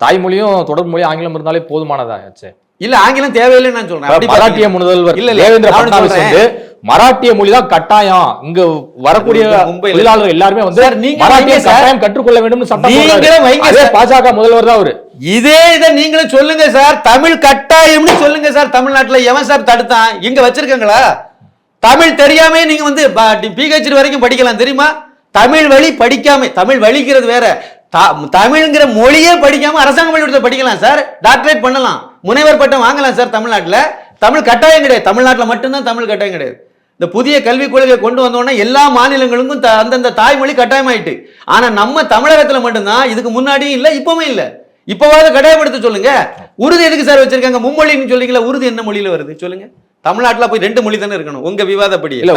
தாய்மொழியும் தொடர் மொழி ஆங்கிலம் இருந்தாலே போதுமானதா ஆச்சு இல்ல ஆங்கிலம் தேவையில்லைன்னு நான் சொல்றேன். மராட்டிய முதல்வர் இல்ல, தேவேந்திர பட்னாவிஸ். வந்து மராட்டிய மொழி தான் கட்டாயம். இங்க வரக்கூடிய தொழிலாளர்கள் எல்லாருமே வந்து நீங்க மராட்டிய. கட்டாயம் கற்றுக்கொள்ள வேண்டும் சட்டம். பாஜக முதல்வர் தான் அவரு. இதே இதை நீங்களும் சொல்லுங்க சார். தமிழ் கட்டாயம்னு சொல்லுங்க சார். தமிழ்நாட்டுல எவன் சார் தடுத்தான்? இங்க வச்சிருக்காங்களா? தமிழ் தெரியாம நீங்க வந்து பிஹெச்டி வரைக்கும் படிக்கலாம் தெரியுமா? தமிழ் வழி படிக்காம தமிழ் வழிக்கிறது வேற. தமிழ்ங்கிற மொழியே படிக்காம அரசாங்க பள்ளிக்கூடத்தில் படிக்கலாம் சார். டாக்டரேட் பண்ணலாம். முனைவர் பட்டம் வாங்கலாம் சார் தமிழ்நாட்டுல. தமிழ் கட்டாயம் கிடையாது. தமிழ்நாட்டுல மட்டும்தான் தமிழ் கட்டாயம் கிடையாது. இந்த புதிய கல்விக் கொள்கையை கொண்டு வந்தோடனே எல்லா மாநிலங்களுக்கும் அந்தந்த தாய்மொழி கட்டாயமாயிட்டு. ஆனா நம்ம தமிழகத்துல மட்டும்தான் இதுக்கு முன்னாடியும் இல்ல இப்பவும் இல்ல. இப்பவாவது கட்டாயப்படுத்த சொல்லுங்க. உருது எதுக்கு சார் வச்சிருக்காங்க? மும்மொழின்னு சொல்றீங்களா உருது என்ன மொழியில வருது? சொல்லுங்க. தமிழ்நாட்டுல போய் ரெண்டு மொழி தானே இருக்கணும். உங்க விவாதப்படி. இல்ல.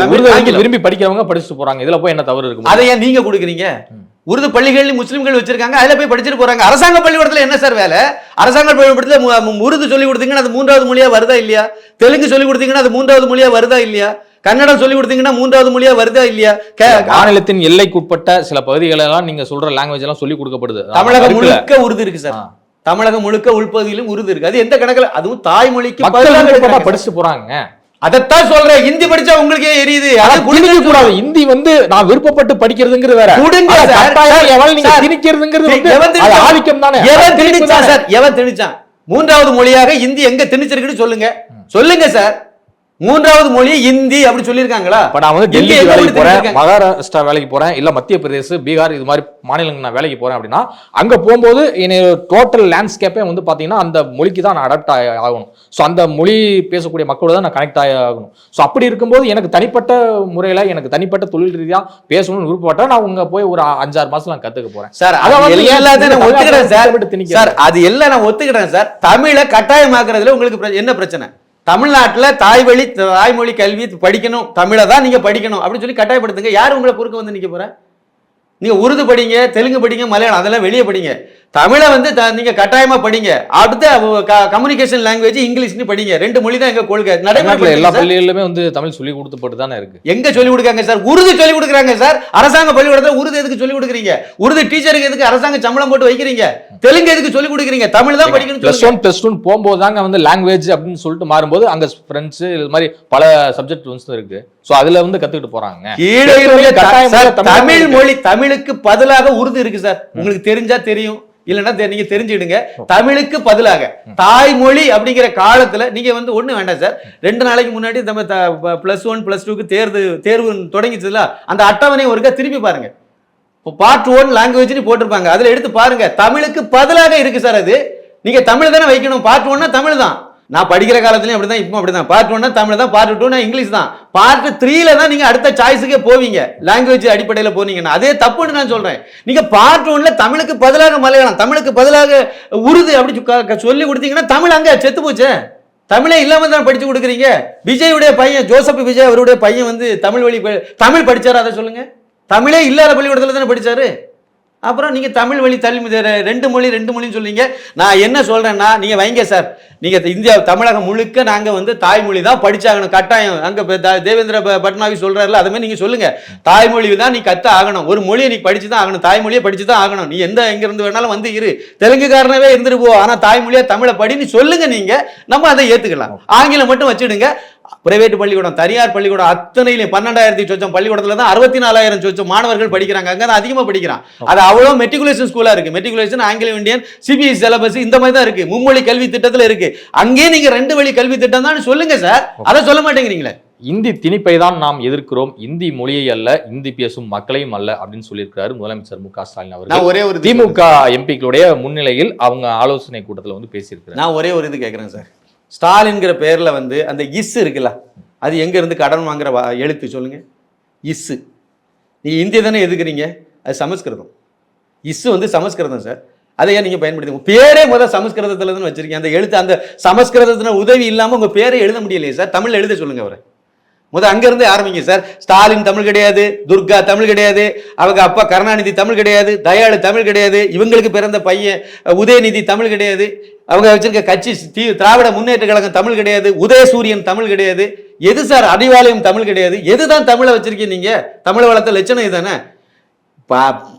விரும்பி படிக்கிறவங்க படிச்சுட்டு போறாங்க. இதுல போய் என்ன தவறு இருக்கு அதை ஏன் நீங்க கொடுக்குறீங்க? உருது பள்ளிகள் முஸ்லிம்கள் வச்சிருக்காங்க அதுல போய் படிச்சுட்டு போறாங்க. அரசாங்க பள்ளிக்கூடத்துல என்ன சார் வேலை? அரசாங்க பள்ளிக்கூடத்துல உருது சொல்லி கொடுத்தீங்கன்னா அது மூன்றாவது மொழியா வருதா இல்லையா? தெலுங்கு சொல்லி கொடுத்தீங்கன்னா அது மூன்றாவது மொழியா வருதா இல்லையா? கன்னடம் சொல்லி கொடுத்தீங்கன்னா மூன்றாவது மொழியா வருதா இல்லையா? மாநிலத்தின் எல்லைக்குட்பட்ட சில பகுதிகள் எல்லாம் நீங்க சொல்ற லாங்குவேஜ் எல்லாம் சொல்லி கொடுக்கப்படுது. தமிழகம். முழுக்க உருது இருக்கு சார். தமிழகம் முழுக்க உள்பகுதியிலும் உருது இருக்கு. அது எந்த கணக்குல? அதுவும் தாய்மொழிக்கு. படிச்சுட்டு போறாங்க. அதைத்தான் சொல்றேன். ஹிந்தி படிச்சா உங்களுக்கே எரியுது. அது திணிக்க கூடாது. இந்தி வந்து நான் விருப்பப்பட்டு படிக்கிறதுங்கிறது வேற. கொடுங்க எவன் நீங்க. திணிக்கிறதுங்கிறது வந்து? ஆதிக்கம் தானே. எவன் திணிச்சான். சார்? எவன் திணிச்சான்? மூன்றாவது மொழியாக இந்தி எங்க திணிச்சிருக்குன்னு சொல்லுங்க. சொல்லுங்க சார். மூன்றாவது மொழி இந்தி அப்படி சொல்லியிருக்காங்களா? இப்ப நான் வந்து எங்க வேலைக்கு திணிச்சிருக்காங்க? மகாராஷ்டிரா வேலைக்கு போறேன் இல்ல மத்திய பிரதேச பீகார் இது மாதிரி மாநிலங்களுக்கு நான் வேலைக்கு போறேன் அப்படின்னா அங்க போகும்போது என்னோட டோட்டல் லேண்ட்ஸ்கேப்பே வந்து பாத்தீங்கன்னா அந்த மொழிக்கு தான் நான் அடாப்ட் ஆகணும். ஸோ அந்த மொழி பேசக்கூடிய மக்களோட தான் நான் கனெக்ட் ஆகணும். ஸோ அப்படி இருக்கும்போது எனக்கு தனிப்பட்ட முறையில எனக்கு தனிப்பட்ட தொழில் ரீதியா பேசணும்னு விருப்பப்பட்டா நான் உங்க போய் ஒரு அஞ்சாறு மாசம் நான் கத்துக்க போறேன். சார் அதை அது வந்து எல்லாத்தையும் நான் ஒத்துக்கிறேன் சார். சார் அது எல்லாம் நான் ஒத்துக்கிறேன் சார். தமிழை கட்டாயமாக்குறதுல உங்களுக்கு என்ன பிரச்சனை? தமிழ்நாட்டில் தாய்வழி தாய்மொழி கல்வி படிக்கணும் தமிழை தான் நீங்கள் படிக்கணும் அப்படின்னு சொல்லி கட்டாயப்படுத்துங்க. யார் உங்களை குறுக்க வந்து நிற்க போகிறேன் நீங்கள் உருது படிங்க தெலுங்கு படிங்க மலையாளம் அதெல்லாம் வெளியே படிங்க. தமிழை வந்து த- நீங்க கட்டாயமா படிங்க. அடுத்து கம்யூனிகேஷன் லாங்குவேஜ் இங்கிலீஷ்னு படிங்க. ரெண்டு மொழி தான் எங்க கொள்கை. தமிழ்நாட்டுல எல்லா பள்ளிகளிலுமே வந்து தமிழ் சொல்லி கொடுத்துப்பட்டு தானே இருக்கு. எங்க சொல்லி கொடுக்காங்க சார்? உருது சொல்லி கொடுக்குறாங்க சார். அரசாங்க பள்ளிக்கூடத்துல உருது எதுக்கு சொல்லி கொடுக்குறீங்க? உருது டீச்சருக்கு எதுக்கு அரசாங்க சம்பளம் போட்டு வைக்கிறீங்க? தெலுங்கு எதுக்கு சொல்லி கொடுக்குறீங்க? தமிழ் தான் படிக்கணும் பிளஸ். ஒன் பிளஸ் டூ போகும்போது தாங்க வந்து லாங்குவேஜ் அப்படின்னு சொல்லிட்டு மாறும்போது அங்க ஃப்ரெண்ட்ஸ் இது மாதிரி பல சப்ஜெக்ட் வந்து இருக்கு. சோ அதுல வந்து கத்துக்கிட்டு போறாங்க. தமிழ். மொழி தமிழுக்கு பதிலாக உருது இருக்கு சார். உங்களுக்கு தெரிஞ்சா தெரியும். இல்லைன்னா நீங்க தெரிஞ்சுடுங்க தமிழுக்கு பதிலாக தாய்மொழி அப்படிங்கிற காலத்துல நீங்க வந்து ஒண்ணு வேண்டாம் சார். ரெண்டு நாளைக்கு முன்னாடி நம்ம பிளஸ் ஒன் பிளஸ் டூக்கு தேர்வு தேர்வு தொடங்கிச்சதுல அந்த அட்டவணை ஒருக்கா திருப்பி பாருங்க. இப்போ பார்ட் ஒன் லாங்குவேஜ்னு போட்டிருப்பாங்க. அதுல எடுத்து பாருங்க. தமிழுக்கு பதிலாக இருக்கு சார் அது. நீங்க தமிழ் தானே வைக்கணும். பார்ட் ஒன்னா தமிழ் தான். நான் படிக்கிற காலத்துலயும் அப்படிதான் இப்போ அப்படிதான். பார்ட் ஒன்னா தமிழ் தான் பார்ட் டூனா இங்கிலீஷ் தான். பார்ட் த்ரீல தான் நீங்க அடுத்த சாய்ஸுக்கே போவீங்க. லாங்குவேஜ் அடிப்படையில் போனீங்கன்னா. அதே தப்புன்னு நான் சொல்றேன். நீங்க பார்ட் ஒன்ல தமிழுக்கு பதிலாக மலையாளம் தமிழுக்கு பதிலாக உருது அப்படி சொல்லி கொடுத்தீங்கன்னா தமிழ் அங்கே செத்து போச்சு. தமிழே இல்லாமல் தான் படிச்சு கொடுக்குறீங்க. விஜயுடைய பையன் ஜோசப் விஜய் அவருடைய பையன் வந்து தமிழ் வழி தமிழ் படிச்சாரு? அதை சொல்லுங்க. தமிழே இல்லாத பள்ளிக்கூடத்தில் தானே படிச்சாரு? அப்புறம் நீங்கள் தமிழ் வழி தள்ளி ரெண்டு மொழி ரெண்டு மொழின்னு சொல்லுவீங்க நான் என்ன சொல்கிறேன்னா நீங்கள் வைங்க சார். நீங்கள் இந்தியா தமிழகம் முழுக்க நாங்கள் வந்து தாய்மொழி தான் படித்தாகணும் கட்டாயம். அங்கே த- தேவேந்திர ப- பட்னாவிஸ் அதுமாதிரி நீங்கள் சொல்லுங்கள் தாய்மொழி தான் நீ கற்று ஆகணும். ஒரு மொழியை நீ படித்து தான் ஆகணும். தாய்மொழியை படிச்சு தான் ஆகணும். நீ எந்த எங்கேருந்து வேணாலும் வந்து இரு. தெலுங்குக்காரனவே இருந்துட்டு போ ஆனா தமிழை படின்னு சொல்லுங்கள் நீங்கள் நம்ம அதை ஏற்றுக்கலாம் ஆங்கிலம் மட்டும் வச்சிடுங்க. பிரைவேட் பள்ளிக்கூடம் தனியார் பள்ளிக்கூடம் அத்தனையிலும் பன்னெண்டாயிரத்தி சொச்சம் பள்ளிக்கூடத்துல தான் அறுபத்தி நாலாயிரம் சொச்சம் மாணவர்கள் படிக்கிறாங்க. அங்க தான் அதிகமா படிக்கிறான். அது அவ்வளோ மெட்ரிகுலேஷன் ஸ்கூலா இருக்கு. Matriculation Anglo Indian CBSE syllabus இந்த மாதிரி தான் இருக்கு. மும்மொழி கல்வி திட்டத்துல இருக்கு. அங்கேயே நீங்க ரெண்டு வழி கல்வி திட்டம் தான் சொல்லுங்க சார் அதை சொல்ல மாட்டேங்கிறீங்களே. இந்தி திணிப்பை தான் நாம் எதிர்க்கிறோம். இந்தி மொழியை அல்ல இந்தி பேசும் மக்களையும் அல்ல அப்படின்னு சொல்லியிருக்காரு முதலமைச்சர் மு க ஸ்டாலின் அவர்கள். ஒரே ஒரு திமுக எம்பிக்களுடைய முன்னிலையில் அவங்க ஆலோசனை கூட்டத்துல வந்து பேசியிருக்கிறார். நான் ஒரே ஒரு இது கேட்குறேன் சார் ஸ்டாலின்கிற பேரில் வந்து அந்த இஸ் இருக்குல்ல அது எங்கேருந்து கடன் வாங்குற வா- எழுத்து சொல்லுங்கள் இஸ்ஸு நீங்கள் இந்திய தானே எதுக்குறீங்க அது சமஸ்கிருதம். இஸ் வந்து சமஸ்கிருதம் சார். அதை ஏன் பயன்படுத்தி பேரே முதல் சமஸ்கிருதத்தில் தான் வச்சுருக்கீங்க. அந்த எழுத்து அந்த சமஸ்கிருதத்தில் உதவி இல்லாமல் உங்கள் பேரை எழுத முடியலையே சார். தமிழ் எழுத சொல்லுங்கள் அவரை. முத அங்கிருந்து ஆரம்பிங்க சார். ஸ்டாலின் தமிழ் கிடையாது துர்கா தமிழ் கிடையாது அவங்க அப்பா கருணாநிதி தமிழ் கிடையாது தயாளு தமிழ் கிடையாது இவங்களுக்கு பிறந்த பையன் உதயநிதி தமிழ் கிடையாது. அவங்க வச்சிருக்க கட்சி திராவிட முன்னேற்ற கழகம் தமிழ் கிடையாது உதயசூரியன் தமிழ் கிடையாது. எது சார் அறிவாலயம் தமிழ் கிடையாது? எதுதான் தமிழை வச்சிருக்கீங்க நீங்க? தமிழ் வளர்த்த லட்சணம் இதுதானே?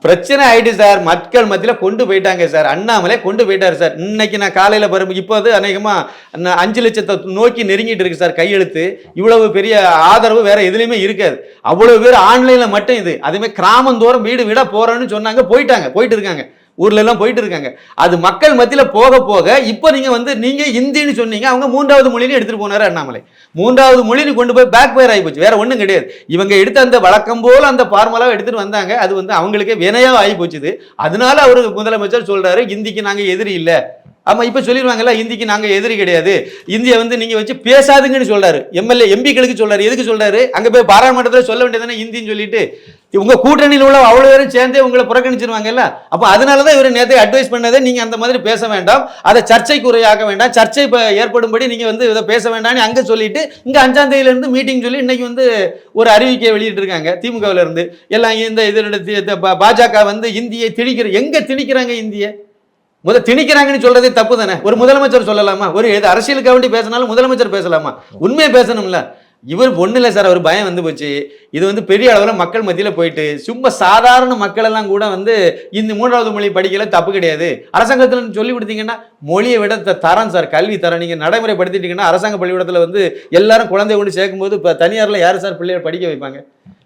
பிரச்சனை ஆயிட்டு சார். மக்கள் மத்தியில் கொண்டு போயிட்டாங்க சார். அண்ணாமலை கொண்டு போயிட்டாரு சார். இன்னைக்கு நான் காலையில் வரும் இப்போ அது அநேகமாக நான் அஞ்சு லட்சத்தை நோக்கி நெருங்கிட்டு இருக்கு சார் கையெழுத்து. இவ்வளவு பெரிய ஆதரவு வேற எதுலையுமே இருக்காது. அவ்வளோ பேர் ஆன்லைனில் மட்டும் இது. அதுமாதிரி கிராமந்தோறும் வீடு வீடாக போகிறேன்னு சொன்னாங்க போயிட்டாங்க போயிட்டு இருக்காங்க. ஊர்ல எல்லாம் போயிட்டு இருக்காங்க. அது மக்கள் மத்தியில போக போக இப்போ நீங்க வந்து நீங்க இந்தின்னு சொன்னீங்க அவங்க மூன்றாவது மொழின்னு எடுத்துட்டு போனாரு அண்ணாமலை. மூன்றாவது மொழின்னு கொண்டு போய் பேக் ஃபயர் ஆகிப்போச்சு வேற ஒன்றும் கிடையாது. இவங்க எடுத்த அந்த வழக்கம் போல் அந்த ஃபார்முலாவை எடுத்துட்டு வந்தாங்க. அது வந்து அவங்களுக்கே வினையாக ஆகி போச்சுது. அதனால அவரு முதலமைச்சர் சொல்றாரு இந்திக்கு நாங்கள் எதிரி இல்லை. ஆமாம் இப்போ சொல்லிடுவாங்கல்ல இந்திக்கு நாங்கள் எதிரி கிடையாது. இந்தியை வந்து நீங்கள் வச்சு பேசாதுங்கன்னு சொல்கிறாரு எம்எல்ஏ எம்பிக்களுக்கு சொல்கிறாரு எதுக்கு சொல்கிறாரு அங்கே போய் பாராளுமன்றத்தில் சொல்ல வேண்டியதானே இந்தின்னு சொல்லிட்டு. உங்கள் கூட்டணியில் உள்ள அவ்வளோ பேரும் சேர்ந்தே உங்களை புறக்கணிச்சிருவாங்கல்ல? அப்போ அதனால தான் இவர் நேற்று அட்வைஸ் பண்ணதே நீங்கள் அந்த மாதிரி பேச வேண்டாம். அதை சர்ச்சைக்குறையாக வேண்டாம். சர்ச்சை ஏற்படும்படி நீங்கள் வந்து இதை பேச வேண்டாம்னு அங்கே சொல்லிட்டு இங்கே அஞ்சாம் இருந்து மீட்டிங் சொல்லி இன்றைக்கி வந்து ஒரு அறிவிக்கையை வெளியிட்டிருக்காங்க திமுகவிலேருந்து. இருந்து எல்லாம் இந்த இதனுடைய பா- பாஜக வந்து இந்தியை திணிக்கிற எங்கே திணிக்கிறாங்க இந்தியை? முதல் திணிக்கிறாங்கன்னு சொல்றதே தப்பு தானே? ஒரு முதலமைச்சர் சொல்லலாமா? ஒரு இது அரசியலுக்காக வேண்டி பேசினாலும் முதலமைச்சர் பேசலாமா? உண்மையை பேசணும்ல. இவர் ஒண்ணு இல்லை சார் அவர் பயம் வந்து போச்சு. இது வந்து பெரிய அளவில் மக்கள் மத்தியில் போயிட்டு சும்மா சாதாரண மக்கள் எல்லாம் கூட வந்து இந்த மூன்றாவது மொழி படிக்கல தப்பு கிடையாது. அரசாங்கத்தில் சொல்லி கொடுத்தீங்கன்னா மொழியை விட தரம் சார் கல்வி தரம். நீங்கள் நடைமுறைப்படுத்திட்டீங்கன்னா அரசாங்க பள்ளிக்கூடத்தில் வந்து எல்லாரும் குழந்தை கொண்டு சேர்க்கும்போது இப்போ தனியாரில் யார் சார் பிள்ளைய படிக்க வைப்பாங்க?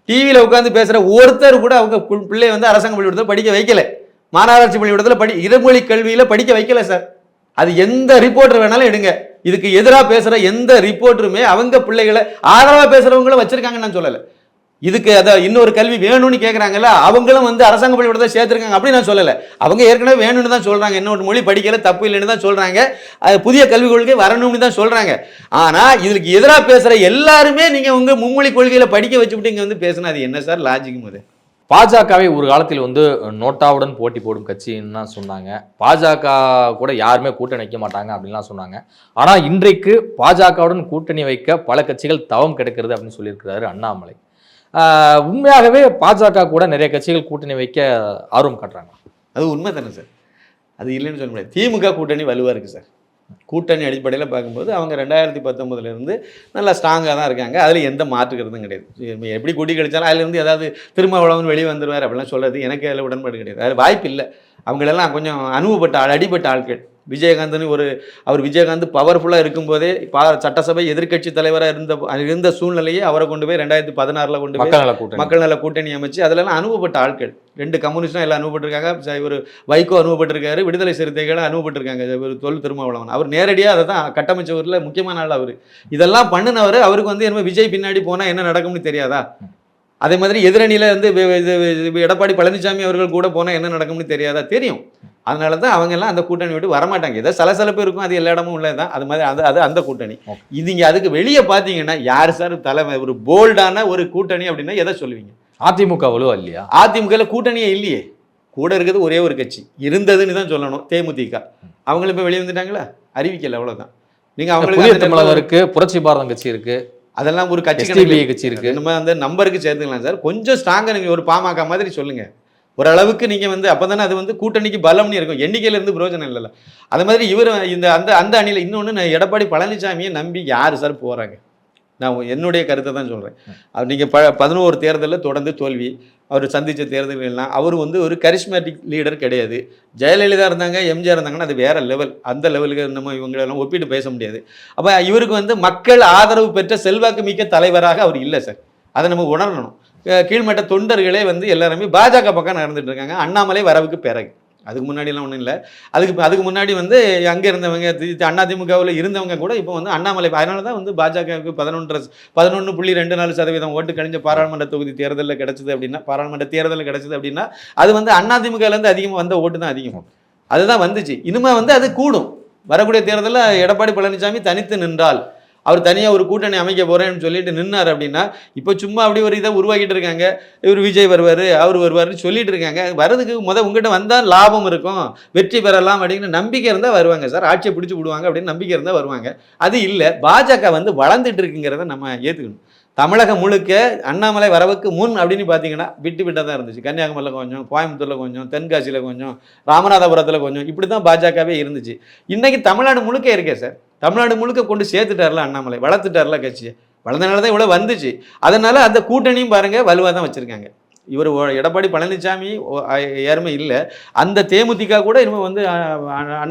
டிவியில் உட்காந்து பேசுகிற ஒருத்தர் கூட அவங்க கு- பிள்ளைய வந்து அரசாங்க பள்ளிக்கூடத்தில் படிக்க வைக்கலை. மாநகராட்சி பள்ளிக்கூடத்தில் படி இருமொழி கல்வியில் படிக்க வைக்கல சார் அது எந்த ரிப்போர்ட்டர் வேணாலும் எடுங்க. இதுக்கு எதிராக பேசுகிற எந்த ரிப்போர்ட்டருமே அவங்க பிள்ளைகளை ஆதரவாக பேசுகிறவங்களும் வச்சுருக்காங்கன்னு நான் சொல்லலை. இதுக்கு அதை இன்னொரு கல்வி வேணும்னு கேட்குறாங்கல்ல அவங்களும் வந்து அரசாங்க பள்ளிக்கூடத்தை சேர்த்துருக்காங்க அப்படின்னு நான் சொல்லலை. அவங்க ஏற்கனவே வேணும்னு தான் சொல்கிறாங்க இன்னொரு மொழி படிக்கல தப்பு இல்லைன்னு தான் சொல்கிறாங்க அது புதிய கல்விக் கொள்கை வரணும்னு தான் சொல்கிறாங்க ஆனால் இதுக்கு எதிராக பேசுகிற எல்லாருமே நீங்கள் உங்கள் மும்மொழி கொள்கையில் படிக்க வச்சுக்கிட்டு இங்கே வந்து பேசினா அது என்ன சார் லாஜிக்கும் முது பாஜகவை ஒரு காலத்தில் வந்து நோட்டாவுடன் போட்டி போடும் கட்சின்னு சொன்னாங்க. பாஜக கூட யாருமே கூட்டணி வைக்க மாட்டாங்க அப்படின்லாம் சொன்னாங்க. ஆனால் இன்றைக்கு பாஜகவுடன் கூட்டணி வைக்க பல கட்சிகள் தவம் கிடைக்கிறது அப்படின்னு சொல்லியிருக்கிறாரு அண்ணாமலை. உண்மையாகவே பாஜக கூட நிறைய கட்சிகள் கூட்டணி வைக்க ஆர்வம் காட்டுறாங்க. அது உண்மை தானே சார்? அது இல்லைன்னு சொல்ல முடியாது. திமுக கூட்டணி வலுவாக இருக்குது சார். கூட்டணி அடிப்படையில் பார்க்கும்போது அவங்க ரெண்டாயிரத்தி பத்தொம்போதுலேருந்து நல்லா ஸ்ட்ராங்காக தான் இருக்காங்க. அதில் எந்த மாற்றுக்கிறதும் கிடையாது. எப்படி கூட்டி கழிச்சாலும் அதுலேருந்து ஏதாவது திருமாவளவன் வெளியே வந்துருவார் அப்படிலாம் சொல்கிறது எனக்கு அதில் உடன்பாடு கிடையாது. அது வாய்ப்பு இல்லை. அவங்களெல்லாம் கொஞ்சம் அனுபவப்பட்ட ஆள் அடிபட்ட ஆட்கள். விஜயகாந்த்னு ஒரு அவர் விஜயகாந்த் பவர்ஃபுல்லாக இருக்கும்போதே பா சட்டசபை எதிர்க்கட்சி தலைவராக இருந்த இருந்த சூழ்நிலையே அவரை கொண்டு போய் ரெண்டாயிரத்தி பதினாறில் கொண்டு போய் மக்கள் நல கூட்டணி. அமைச்சு அதிலெல்லாம் அனுபவப்பட்ட ஆட்கள். ரெண்டு கம்யூனிஸ்டும் எல்லாம் அனுபவப்பட்டிருக்காங்க. இவர் வைகோ அனுபவப்பட்டிருக்காரு விடுதலை சிறுத்தைகளும் அனுபவப்பட்டிருக்காங்க. ஒரு தொல் திருமாவளவன். அவர் நேரடியாக அதை தான் கட்டமைச்சவரில் முக்கியமான ஆள் அவர். இதெல்லாம் பண்ணினவர் அவருக்கு வந்து என்ன விஜய் பின்னாடி போனால் என்ன நடக்கும்னு தெரியாதா? அதே மாதிரி எதிரணியில் வந்து எடப்பாடி பழனிசாமி அவர்கள் கூட போனால் என்ன நடக்கும்னு தெரியாதா? தெரியும். அதனால தான் அவங்க எல்லாம் அந்த கூட்டணி விட்டு வரமாட்டாங்க. ஏதோ சலசலப்பு இருக்கும் அது எல்லா இடமும் உள்ளதுதான் அது மாதிரி அது அது அந்த கூட்டணி. Okay. இதுங்க அதுக்கு வெளியே பார்த்தீங்கன்னா யார் சார் தலைமை ஒரு போல்டான ஒரு கூட்டணி அப்படின்னா எதை சொல்லுவீங்க? அதிமுக வலுவா இல்லையா? அதிமுகல கூட்டணியே இல்லையே. கூட இருக்கிறது ஒரே ஒரு கட்சி. இருந்ததுன்னு தான் சொல்லணும் தேமுதிக. அவங்களும் இப்போ வெளியே வந்துட்டாங்களா? அறிவிக்கல அவ்வளவுதான். நீங்க அவங்களுக்கு தமிழகம் நேரத்துல இருக்கு புரட்சி பாரதம் கட்சி இருக்கு. அதெல்லாம் ஒரு கட்சி கட்சி இருக்கு. நம்ம அந்த நம்பருக்கு சேர்த்துக்கலாம் சார். கொஞ்சம் ஸ்ட்ராங்கா நீங்க ஒரு பாமக மாதிரி சொல்லுங்க. ஓரளவுக்கு நீங்க வந்து அப்பதானே அது வந்து கூட்டணிக்கு பலம்னு இருக்கும். எண்ணிக்கையில இருந்து பிரயோஜனம் இல்லைல்ல. அது மாதிரி இவர் இந்த அந்த அந்த அணியில இன்னொன்று எடப்பாடி பழனிசாமியை நம்பி யார் சார் போறாங்க? நான் என்னுடைய கருத்தை தான் சொல்றேன். அவர் நீங்க ப பதினோரு தேர்தலில் தொடர்ந்து தோல்வி அவர் சந்திச்ச தேர்தல்கள்லாம் அவர் வந்து ஒரு கரிஸ்மேட்டிக் லீடர் கிடையாது. ஜெயலலிதா இருந்தாங்க எம்ஜிஆர் இருந்தாங்கன்னா அது வேற லெவல் அந்த லெவலுக்கு நம்ம இவங்களெல்லாம் ஒப்பிட்டு பேச முடியாது. அப்போ இவருக்கு வந்து மக்கள் ஆதரவு பெற்ற செல்வாக்கு மிக்க தலைவராக அவர் இல்லை சார். அதை நம்ம உணரணும். கீழ்மட்ட தொண்டர்களே வந்து எல்லாருமே பாஜக பக்கம் நடந்துட்டு இருக்காங்க. அண்ணாமலை வரவுக்கு பிறகு. அதுக்கு முன்னாடிலாம் ஒன்றும் இல்லை. அதுக்கு அதுக்கு முன்னாடி வந்து அங்கே இருந்தவங்க அண்ணா தி- அதிமுகவில் இருந்தவங்க கூட இப்போ வந்து அண்ணாமலை அதனால தான் வந்து பாஜகவுக்கு பதினொன்று பதினொன்று புள்ளி ரெண்டு நாலு சதவீதம் ஓட்டு கழிஞ்ச பாராளுமன்ற தொகுதி தேர்தலில் கிடச்சிது அப்படின்னா பாராளுமன்ற தேர்தலில் கிடச்சிது அப்படின்னா அது வந்து அதிமுகலேருந்து அதிகமாக வந்த ஓட்டு தான் அதிகம். அதுதான் வந்துச்சு. இனிமேல் வந்து அது கூடும். வரக்கூடிய தேர்தலில் எடப்பாடி பழனிசாமி தனித்து நின்றால் அவர் தனியாக ஒரு கூட்டணி அமைக்க போகிறேன்னு சொல்லிட்டு நின்னார் அப்படின்னா இப்போ சும்மா அப்படி ஒரு இதை உருவாக்கிட்டு இருக்காங்க. இவர் விஜய் வருவார் அவர் வருவாருன்னு சொல்லிட்டு இருக்காங்க. வரதுக்கு முத உங்ககிட்ட வந்தால் லாபம் இருக்கும். வெற்றி பெறலாம் அப்படின்னு நம்பிக்கை இருந்தால் வருவாங்க சார். ஆட்சியை பிடிச்சி விடுவாங்க அப்படின்னு நம்பிக்கை இருந்தால் வருவாங்க. அது இல்லை பாஜக வந்து வளர்ந்துட்டு இருக்குங்கிறத நம்ம ஏற்றுக்கணும் தமிழகம் முழுக்க அண்ணாமலை வரவுக்கு முன் அப்படின்னு பார்த்தீங்கன்னா விட்டு விட்டாக தான் இருந்துச்சு. கன்னியாகுமரியில் கொஞ்சம் கோயம்புத்தூரில் கொஞ்சம் தென்காசியில் கொஞ்சம் ராமநாதபுரத்தில் கொஞ்சம் இப்படி தான் பாஜகவே இருந்துச்சு. இன்றைக்கி தமிழ்நாடு முழுக்க இருக்கே சார். தமிழ்நாடு முழுக்க கொண்டு சேர்த்துட்டார்ல அண்ணாமலை வளர்த்துட்டார்ல கட்சியை. வளர்ந்தனால தான் இவ்வளோ வந்துச்சு. அதனால அந்த கூட்டணியும் பாருங்க வலுவாக தான் வச்சுருக்காங்க. இவர் எடப்பாடி பழனிசாமி யாருமே இல்லை. அந்த தேமுதிக கூட இனிமேல் வந்து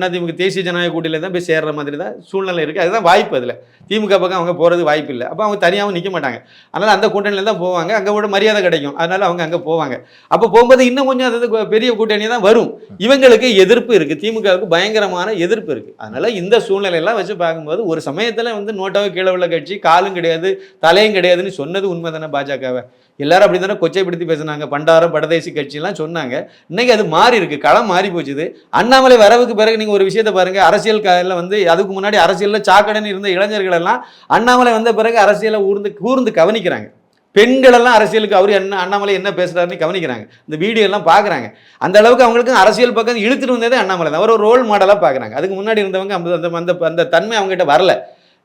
அதிமுக தேசிய ஜனநாயக கூட்டியில் தான் போய் சேர்ற மாதிரி தான் சூழ்நிலை இருக்குது அதுதான் வாய்ப்பு அதில். திமுக பக்கம் அவங்க போகிறது வாய்ப்பு இல்லை. அப்போ அவங்க தனியாகவும் நிற்க மாட்டாங்க. அதனால் அந்த கூட்டணியில் தான் போவாங்க. அங்கே கூட மரியாதை கிடைக்கும். அதனால் அவங்க அங்கே போவாங்க. அப்போ போகும்போது இன்னும் கொஞ்சம் அது பெரிய கூட்டணி தான் வரும். இவங்களுக்கு எதிர்ப்பு இருக்குது திமுகவுக்கு பயங்கரமான எதிர்ப்பு இருக்குது அதனால் இந்த சூழ்நிலையெல்லாம் வச்சு பார்க்கும்போது ஒரு சமயத்தில் வந்து நோட்டாவை கீழே உள்ள கட்சி காலும் கிடையாது தலையும் கிடையாதுன்னு சொன்னது உண்மை தானே பாஜகவை? எல்லாரும் அப்படி தானே கொச்சைப்படுத்தி பேசினாங்க பண்டாரம் படதேசி கட்சிலாம் சொன்னாங்க. இன்னைக்கு அது மாறி இருக்கு களம் மாறி போச்சுது. அண்ணாமலை வரவுக்கு பிறகு நீங்கள் ஒரு விஷயத்தை பாருங்க அரசியல் கால வந்து அதுக்கு முன்னாடி அரசியலில் சாக்கடைன்னு இருந்த இளைஞர்கள் எல்லாம் அண்ணாமலை வந்த பிறகு அரசியலை ஊர்ந்து கூர்ந்து கவனிக்கிறாங்க. பெண்களெல்லாம் அரசியலுக்கு அவர் என்ன அண்ணாமலை என்ன பேசுகிறாருன்னு கவனிக்கிறாங்க. இந்த வீடியோ எல்லாம் பார்க்குறாங்க அந்த அளவுக்கு அவங்களுக்கு அரசியல் பக்கம் இழுத்துட்டு வந்ததே அண்ணாமலை தான். அவர் ஒரு ரோல் மாடலாக பார்க்குறாங்க அதுக்கு முன்னாடி இருந்தவங்க அந்த அந்த- அந்த அந்த தன்மை அவங்ககிட்ட வரல.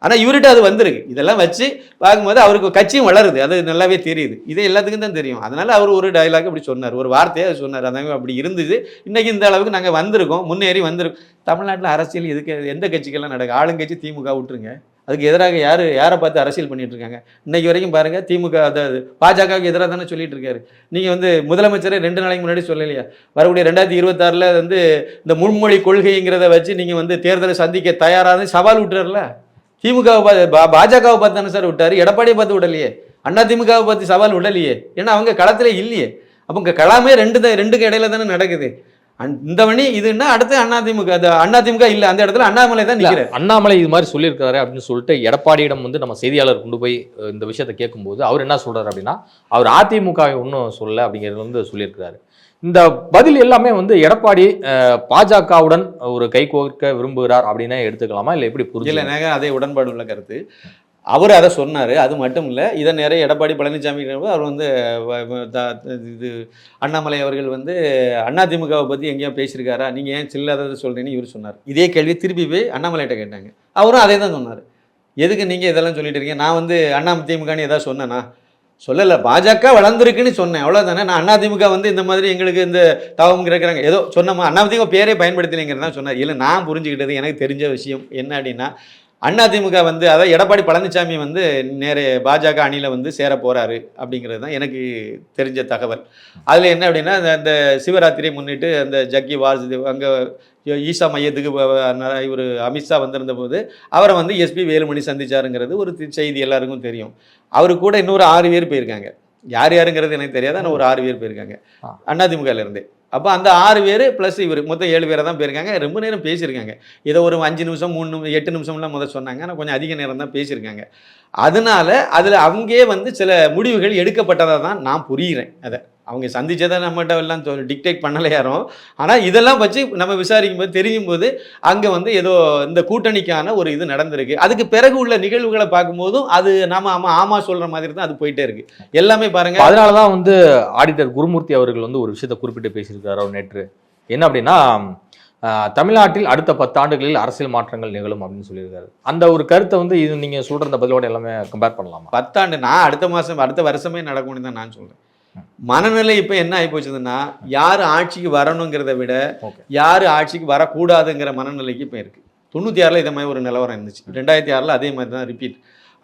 ஆனால் இவர்கிட்ட அது வந்திருக்கு. இதெல்லாம் வச்சு பார்க்கும்போது அவருக்கு கட்சியும் வளருது. அது நல்லாவே தெரியுது. இது எல்லாத்துக்கும் தான் தெரியும். அதனால் அவர் ஒரு டைலாக் அப்படி சொன்னார். ஒரு வார்த்தையை அது சொன்னார் அதாங்க அப்படி இருந்தது. இன்றைக்கி இந்த அளவுக்கு நாங்கள் வந்திருக்கோம். முன்னேறி வந்திருக்கோம். தமிழ்நாட்டில் அரசியல் எதுக்கு? எந்த கட்சிக்கெல்லாம் நடக்கும் ஆளுங்கட்சி திமுக விட்டுருங்க. அதுக்கு எதிராக யார் யாரை பார்த்து அரசியல் பண்ணிட்டு இருக்காங்க? இன்னைக்கு வரைக்கும் பாருங்க திமுக அதாவது பாஜகவுக்கு எதிராக தானே சொல்லிட்டு இருக்காரு. நீங்கள் வந்து முதலமைச்சரே ரெண்டு நாளைக்கு முன்னாடி சொல்லலையா? வரக்கூடிய ரெண்டாயிரத்தி இருபத்தாறில் வந்து இந்த முன்மொழி கொள்கைங்கிறத வச்சு நீங்கள் வந்து தேர்தலை சந்திக்க தயாராக சவால் விட்டுறாருல? திமுகவை பார்த்து பா- பாஜகவை பார்த்து தானே சார் விட்டாரு? எடப்பாடியை பார்த்து விடலையே. அண்ணா திமுகவை பார்த்து சவால் விடலையே. ஏன்னா அவங்க களத்துல இல்லையே. அப்போ இங்க களமே ரெண்டு தான் ரெண்டுக்கு இடையில தானே நடக்குது. இந்த மணி இதுன்னா அடுத்து அண்ணா திமுக அது அண்ணா திமுக இல்ல அந்த இடத்துல அண்ணாமலை தான் இல்ல, நிக்கிறார். அண்ணாமலை இது மாதிரி சொல்லியிருக்காரு அப்படின்னு சொல்லிட்டு எடப்பாடியிடம் வந்து நம்ம செய்தியாளர் கொண்டு போய் இந்த விஷயத்தை கேட்கும்போது அவர் என்ன சொல்றாரு அப்படின்னா அவர் அதிமுக ஒன்றும் சொல்லல அப்படிங்கிறது வந்து சொல்லியிருக்கிறாரு. இந்த பதில் எல்லாமே வந்து எடப்பாடி பாஜகவுடன் ஒரு கை கோர்க்க விரும்புகிறார் அப்படின்னே எடுத்துக்கலாமா? இல்லை எப்படி இல்ல புரிஞ்சு நேக அதே உடன்பாடு உள்ள கருத்து. அவர் அதை சொன்னார் அது மட்டும் இல்லை இதை நிறைய எடப்பாடி பழனிசாமி அவர் வந்து இது அண்ணாமலை அவர்கள் வந்து அதிமுகவை பற்றி எங்கேயோ பேசியிருக்காரா நீங்கள் ஏன் சில்லாததை சொல்கிறீங்கன்னு இவர் சொன்னார். இதே கேள்வி திருப்பி போய் அண்ணாமலைகிட்ட கேட்டாங்க. அவரும் அதே தான் சொன்னார். எதுக்கு நீங்கள் இதெல்லாம் சொல்லிட்டு இருக்கீங்க? நான் வந்து அண்ணா திமுகன்னு ஏதாவது சொன்னேன்னா சொல்லலை பாஜக வளர்ந்துருக்குன்னு சொன்னேன். அவ்வளோதானே நான் அதிமுக வந்து இந்த மாதிரி எங்களுக்கு இந்த தவம் இருக்கிறாங்க ஏதோ சொன்னோமா அதிமுக பேரே பயன்படுத்தலைங்கிறது தான் சொன்னார். இல்லை நான் புரிஞ்சுக்கிட்டது எனக்கு தெரிஞ்ச விஷயம் என்ன அப்படின்னா அதிமுக வந்து அதாவது எடப்பாடி பழனிசாமி வந்து நேர பாஜக அணியில் வந்து சேர போகிறாரு அப்படிங்கிறது தான் எனக்கு தெரிஞ்ச தகவல். அதில் என்ன அப்படின்னா அந்த- அந்த சிவராத்திரியை முன்னிட்டு அந்த ஜக்கி வாசுதேவ் அங்கே ஈசா மையத்துக்கு இவர் அமித்ஷா வந்திருந்த போது அவரை வந்து எஸ்பி வேலுமணி சந்திச்சாருங்கிறது ஒரு செய்தி எல்லாருக்கும் தெரியும். அவரு கூட இன்னொரு ஆறு பேர் போயிருக்காங்க. யார் யாருங்கிறது எனக்கு தெரியாது ஆனால் ஒரு ஆறு பேர் போயிருக்காங்க. இருந்தே. அப்போ அந்த ஆறு பேர் ப்ளஸ் இவர் மொத்தம் ஏழு பேரை தான் போயிருக்காங்க. ரொம்ப நேரம் பேசியிருக்காங்க. ஏதோ ஒரு அஞ்சு நிமிஷம் மூணு நிமி- எட்டு நிமிஷம்லாம் முதல் சொன்னாங்க. ஆனால் கொஞ்சம் அதிக நேரம் தான் பேசியிருக்காங்க. அதனால அதில் அங்கேயே வந்து சில முடிவுகள் எடுக்கப்பட்டதாக தான் நான் புரிகிறேன் அதை. அவங்க சந்திச்சதை நம்மகிட்ட எல்லாம் டிக்டேட் பண்ணலை யாரும். ஆனால் இதெல்லாம் வச்சு நம்ம விசாரிக்கும் போது தெரியும் போது அங்கே வந்து ஏதோ இந்த கூட்டணிக்கான ஒரு இது நடந்திருக்கு. அதுக்கு பிறகு உள்ள நிகழ்வுகளை பார்க்கும்போதும் அது நாம ஆமா ஆமா சொல்ற மாதிரி தான் அது போயிட்டே இருக்கு. எல்லாமே பாருங்க. அதனால தான் வந்து ஆடிட்டர் குருமூர்த்தி அவர்கள் வந்து ஒரு விஷயத்தை குறிப்பிட்டு பேசியிருக்காரு அவர் நேற்று. என்ன அப்படின்னா தமிழ்நாட்டில் அடுத்த பத்தாண்டுகளில் அரசியல் மாற்றங்கள் நிகழும் அப்படின்னு சொல்லியிருக்காரு. அந்த ஒரு கருத்தை வந்து இது நீங்க சொல்ற அந்த பதிலோட எல்லாமே கம்பேர் பண்ணலாமா? பத்தாண்டு நான் அடுத்த மாசம் அடுத்த வருஷமே நடக்கும்னு தான் நான் சொல்றேன். மனநிலை இப்போ என்ன ஆகி போச்சுதுன்னா யார் ஆட்சிக்கு வரணுங்கிறத விட யார் ஆட்சிக்கு வரக்கூடாதுங்கிற மனநிலைக்கு இப்போ இருக்கு. தொண்ணூற்றி ஆறில் இதே மாதிரி ஒரு நிலவரம் இருந்துச்சு. ரெண்டாயிரத்தி ஆறில் அதே மாதிரி தான் ரிப்பீட்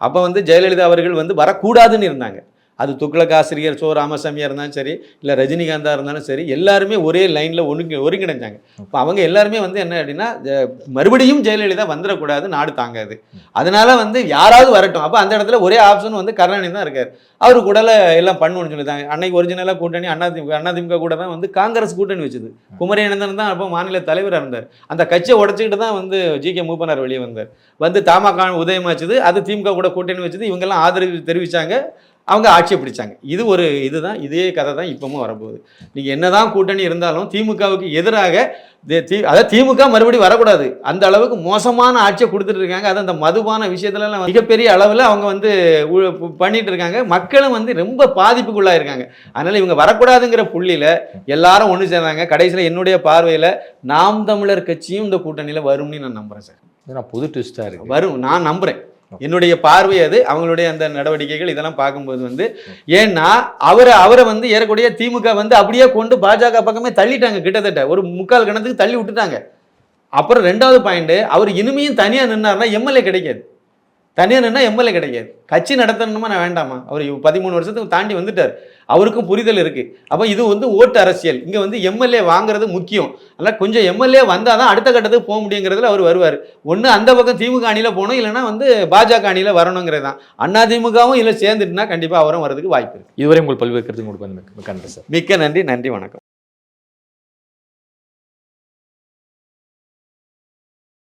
அப்போ வந்து ஜெயலலிதா அவர்கள் வந்து வரக்கூடாதுன்னு இருந்தாங்க. அது துக்ளக் ஆசிரியர் சோ ராமசாமியாக இருந்தாலும் சரி இல்லை ரஜினிகாந்தாக இருந்தாலும் சரி எல்லாருமே ஒரே லைனில் ஒருங்கி ஒருங்கிணைஞ்சாங்க. இப்போ அவங்க எல்லாருமே வந்து என்ன அப்படின்னா மறுபடியும் ஜெயலலிதா வந்துடக்கூடாது நாடு தாங்காது. அதனால வந்து யாராவது வரட்டும். அப்போ அந்த இடத்துல ஒரே ஆப்ஷன் வந்து கருணாநிதி தான் இருக்கார். அவர் கூடல எல்லாம் பண்ணுவோம்னு சொல்லிட்டாங்க. அன்னைக்கு ஒரிஜினலாக கூட்டணி அதிமுக அதிமுக கூட தான் வந்து காங்கிரஸ் கூட்டணி வச்சுது. குமரி அனந்தன் தான் அப்போ மாநில தலைவராக இருந்தார். அந்த கட்சியை உடச்சிக்கிட்டு தான் வந்து ஜி. கே. மூப்பனார் வெளியே வந்தார். வந்து தமாக உதயமாச்சுது. அது திமுக கூட கூட்டணி வச்சது. இவங்கெல்லாம் ஆதரவு தெரிவிச்சாங்க. அவங்க ஆட்சியை பிடிச்சாங்க. இது ஒரு இதுதான். இதே கதை தான் இப்பவும் வரப்போகுது. நீங்கள் என்னதான் கூட்டணி இருந்தாலும் திமுகவுக்கு எதிராக தே- அதாவது திமுக மறுபடியும் வரக்கூடாது. அந்த அளவுக்கு மோசமான ஆட்சியை கொடுத்துட்டு இருக்காங்க. அது அந்த மதுபான விஷயத்துலலாம் மிகப்பெரிய அளவில் அவங்க வந்து பண்ணிட்டு இருக்காங்க. மக்களும் வந்து ரொம்ப பாதிப்புக்குள்ளா இருக்காங்க. அதனால இவங்க வரக்கூடாதுங்கிற புள்ளியில எல்லாரும் ஒன்று சேர்ந்தாங்க. கடைசியில் என்னுடைய பார்வையில் நாம் தமிழர் கட்சியும் இந்த கூட்டணியில் வரும்னு நான் நம்புறேன் சார். நான் புது ட்விஸ்டா இருக்கு. வரும். நான் நம்புறேன். என்னுடைய பார்வை அது அவங்களுடைய அந்த நடவடிக்கைகள் இதெல்லாம் பார்க்கும்போது வந்து ஏன்னா அவரை அவரை வந்து ஏறக்கூடிய திமுக வந்து அப்படியே கொண்டு பாஜக பக்கமே தள்ளிட்டாங்க கிட்டத்தட்ட. ஒரு முக்கால் கணத்துக்கு தள்ளி விட்டுட்டாங்க. அப்புறம் ரெண்டாவது பாயிண்ட் அவர் இனிமையும் தனியா நின்னாருன்னா எம்எல்ஏ கிடைக்காது. தனியா நின்னா எம்எல்ஏ கிடைக்காது. கட்சி நடத்தணுமா? நான் வேண்டாமா? அவர் பதிமூணு வருஷத்துக்கு தாண்டி வந்துட்டார். அவருக்கும் புரிதல் இருக்கு. அப்போ இது வந்து ஓட்டு அரசியல். இங்க வந்து எம்எல்ஏ வாங்குறது முக்கியம். அதனால் கொஞ்சம் எம்எல்ஏ வந்தால் தான் அடுத்த கட்டத்துக்கு போக முடியுங்கிறதுல அவர் வருவார். ஒன்று அந்த பக்கம் திமுக அணியில் போகணும் இல்லைன்னா வந்து பாஜக அணியில் வரணுங்கிறது தான் அண்ணா திமுகவும் இதில் சேர்ந்துட்டுனா கண்டிப்பாக அவரும் வரதுக்கு வாய்ப்பு இருக்கு. இதுவரை உங்கள் பல்வேறு கருத்து கொடுக்க மிக்க நன்றி சார். மிக்க நன்றி நன்றி வணக்கம்.